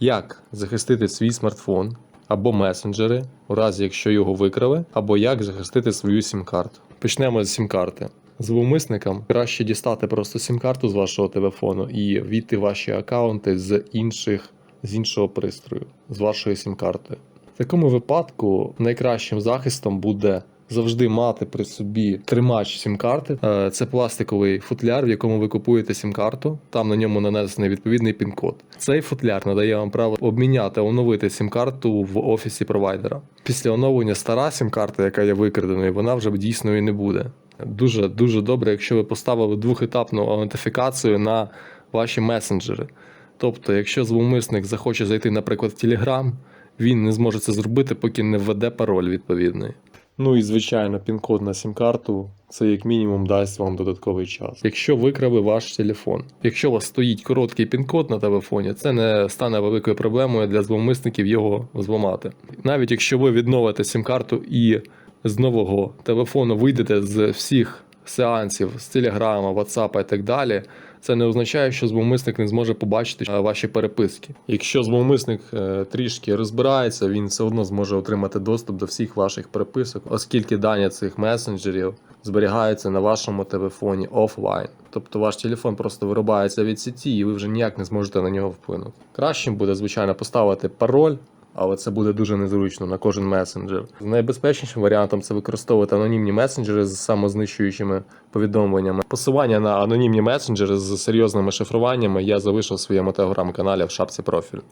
Як захистити свій смартфон або месенджери, у разі якщо його викрали, або як захистити свою сім-карту. Почнемо з сім-карти. Зловмисникам краще дістати просто сім-карту з вашого телефону і війти ваші аккаунти з інших з іншого пристрою, з вашої сім-карти. В такому випадку найкращим захистом буде завжди мати при собі тримач сім-карти. Е, Це пластиковий футляр, в якому ви купуєте сім-карту. Там на ньому нанесений відповідний пін-код. Цей футляр надає вам право обміняти, оновити сім-карту в офісі провайдера. Після оновлення стара сім-карта, яка є викраденою, вона вже дійсною не буде. Дуже дуже добре, якщо ви поставили двохетапну аутентифікацію на ваші месенджери. Тобто, якщо зловмисник захоче зайти, наприклад, в Telegram, він не зможе це зробити, поки не введе пароль відповідний. Ну і звичайно, пін-код на сім-карту це як мінімум дасть вам додатковий час. Якщо викрали ваш телефон, якщо у вас стоїть короткий пін-код на телефоні, це не стане великою проблемою для зловмисників його зламати. Навіть якщо ви відновите сім-карту і з нового телефону вийдете з всіх сеансів з Телеграма, Ватсапа і так далі. Це не означає, що зловмисник не зможе побачити е, ваші переписки. Якщо зловмисник е, трішки розбирається, він все одно зможе отримати доступ до всіх ваших переписок, оскільки дані цих месенджерів зберігаються на вашому телефоні офлайн. Тобто ваш телефон просто вирубається від сіті, і ви вже ніяк не зможете на нього вплинути. Кращим буде, звичайно, поставити пароль. Але це буде дуже незручно на кожен месенджер. Найбезпечнішим варіантом це використовувати анонімні месенджери з самознищуючими повідомленнями. Посилання на анонімні месенджери з серйозними шифруваннями я залишив в своєму телеграм-каналі в шапці профілю.